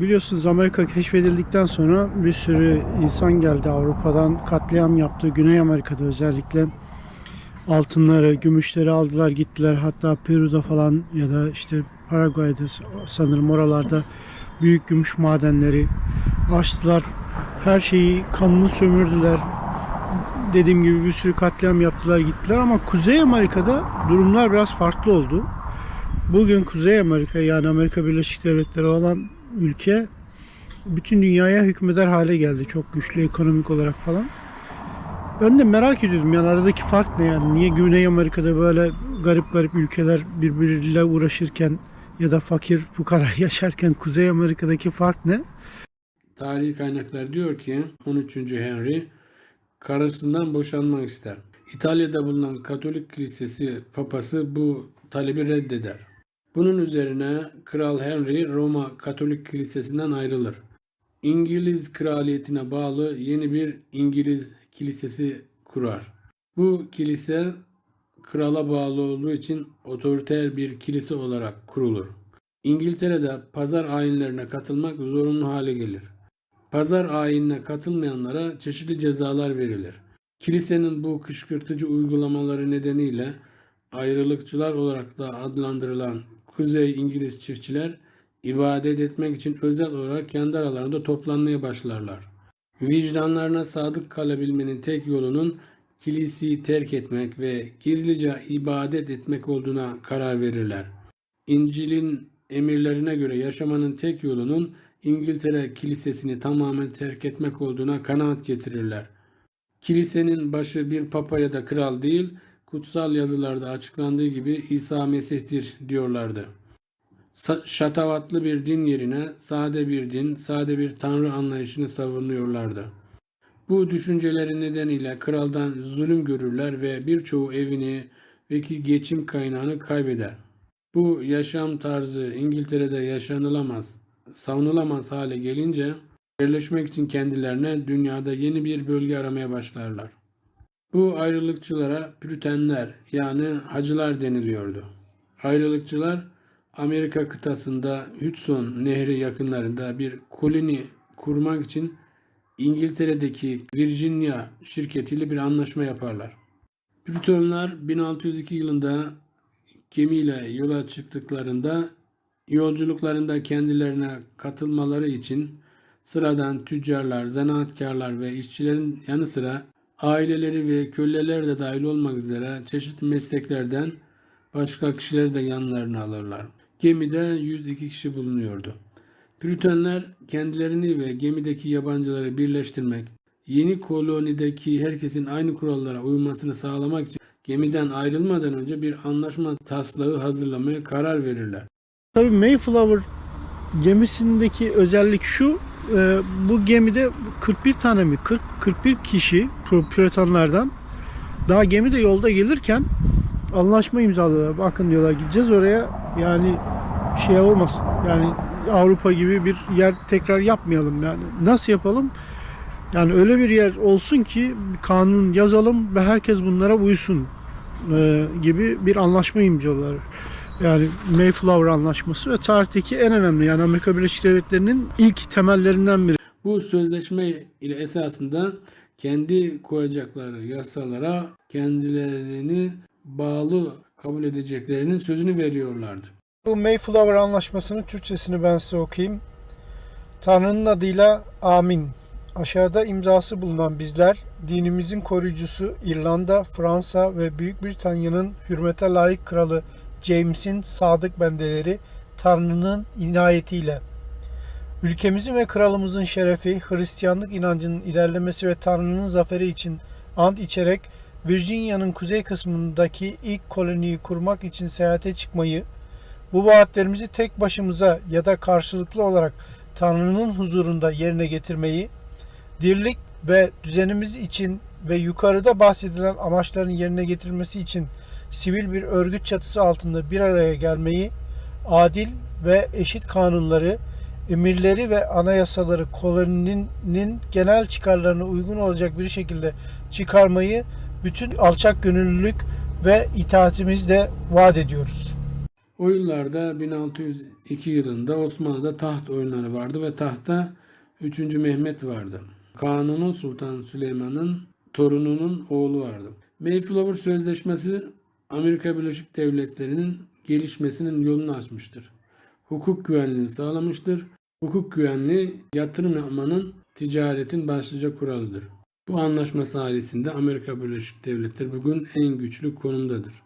biliyorsunuz Amerika keşfedildikten sonra bir sürü insan geldi Avrupa'dan katliam yaptı. Güney Amerika'da özellikle altınları, gümüşleri aldılar gittiler. Hatta Peru'da falan ya da işte Paraguay'da sanırım oralarda büyük gümüş madenleri açtılar. Her şeyi kanını sömürdüler. Dediğim gibi bir sürü katliam yaptılar gittiler ama Kuzey Amerika'da durumlar biraz farklı oldu. Bugün Kuzey Amerika yani Amerika Birleşik Devletleri olan ülke bütün dünyaya hükmeder hale geldi. Çok güçlü ekonomik olarak falan. Ben de merak ediyordum yani aradaki fark ne yani? Niye Güney Amerika'da böyle garip garip ülkeler birbiriyle uğraşırken ya da fakir fukara yaşarken Kuzey Amerika'daki fark ne? Tarihi kaynaklar diyor ki 13. Henry karısından boşanmak ister. İtalya'da bulunan Katolik Kilisesi papası bu talebi reddeder. Bunun üzerine Kral Henry Roma Katolik Kilisesi'nden ayrılır. İngiliz kraliyetine bağlı yeni bir İngiliz kilisesi kurar. Bu kilise krala bağlı olduğu için otoriter bir kilise olarak kurulur. İngiltere'de pazar ayinlerine katılmak zorunlu hale gelir. Pazar ayinine katılmayanlara çeşitli cezalar verilir. Kilisenin bu kışkırtıcı uygulamaları nedeniyle ayrılıkçılar olarak da adlandırılan Kuzey İngiliz çiftçiler ibadet etmek için özel olarak kendi aralarında toplanmaya başlarlar. Vicdanlarına sadık kalabilmenin tek yolunun kiliseyi terk etmek ve gizlice ibadet etmek olduğuna karar verirler. İncil'in emirlerine göre yaşamanın tek yolunun İngiltere kilisesini tamamen terk etmek olduğuna kanaat getirirler. Kilisenin başı bir papa ya da kral değil, kutsal yazılarda açıklandığı gibi İsa Mesih'tir diyorlardı. Şatavatlı bir din yerine sade bir din, sade bir tanrı anlayışını savunuyorlardı. Bu düşünceleri nedeniyle kraldan zulüm görürler ve birçoğu evini ve ki geçim kaynağını kaybeder. Bu yaşam tarzı İngiltere'de yaşanılamaz, savunulamaz hale gelince yerleşmek için kendilerine dünyada yeni bir bölge aramaya başlarlar. Bu ayrılıkçılara Püritenler yani hacılar deniliyordu. Ayrılıkçılar Amerika kıtasında Hudson Nehri yakınlarında bir koloni kurmak için İngiltere'deki Virginia şirketiyle bir anlaşma yaparlar. Püritenler 1602 yılında gemiyle yola çıktıklarında yolculuklarında kendilerine katılmaları için sıradan tüccarlar, zanaatkarlar ve işçilerin yanı sıra aileleri ve köleler de dahil olmak üzere çeşitli mesleklerden başka kişileri de yanlarına alırlar. Gemide 102 kişi bulunuyordu. Püritenler kendilerini ve gemideki yabancıları birleştirmek, yeni kolonideki herkesin aynı kurallara uymasını sağlamak için gemiden ayrılmadan önce bir anlaşma taslağı hazırlamaya karar verirler. Tabii Mayflower gemisindeki özellik şu. E, bu gemide 41 tane mi 40 41 kişi Püritanlardan daha gemi de yolda gelirken anlaşma imzalıyorlar. Bakın diyorlar gideceğiz oraya yani şey olmasın. Yani Avrupa gibi bir yer tekrar yapmayalım yani. Nasıl yapalım? Yani öyle bir yer olsun ki kanun yazalım ve herkes bunlara uysun e, gibi bir anlaşma imzalıyorlar. Yani Mayflower Anlaşması ve tarihteki en önemli yani Amerika Birleşik Devletleri'nin ilk temellerinden biri. Bu sözleşme ile esasında kendi koyacakları yasalara kendilerini bağlı kabul edeceklerinin sözünü veriyorlardı. Bu Mayflower Anlaşması'nın Türkçesini ben size okuyayım. Tanrı'nın adıyla amin. Aşağıda imzası bulunan bizler, dinimizin koruyucusu İrlanda, Fransa ve Büyük Britanya'nın hürmete layık kralı James'in sadık bendeleri Tanrı'nın inayetiyle. Ülkemizin ve kralımızın şerefi, Hristiyanlık inancının ilerlemesi ve Tanrı'nın zaferi için ant içerek Virginia'nın kuzey kısmındaki ilk koloniyi kurmak için seyahate çıkmayı, bu vaatlerimizi tek başımıza ya da karşılıklı olarak Tanrı'nın huzurunda yerine getirmeyi, dirlik ve düzenimiz için ve yukarıda bahsedilen amaçların yerine getirilmesi için sivil bir örgüt çatısı altında bir araya gelmeyi, adil ve eşit kanunları, emirleri ve anayasaları koloninin genel çıkarlarına uygun olacak bir şekilde çıkarmayı bütün alçak gönüllülük ve itaatimizle vaat ediyoruz. O yıllarda 1602 yılında Osmanlı'da taht oyunları vardı ve tahta 3. Mehmet vardı. Kanuni Sultan Süleyman'ın torununun oğlu vardı. Mayflower Sözleşmesi Amerika Birleşik Devletleri'nin gelişmesinin yolunu açmıştır. Hukuk güvenliği sağlamıştır. Hukuk güvenliği yatırım yapmanın ticaretin başlıca kuralıdır. Bu anlaşma sayesinde Amerika Birleşik Devletleri bugün en güçlü konumdadır.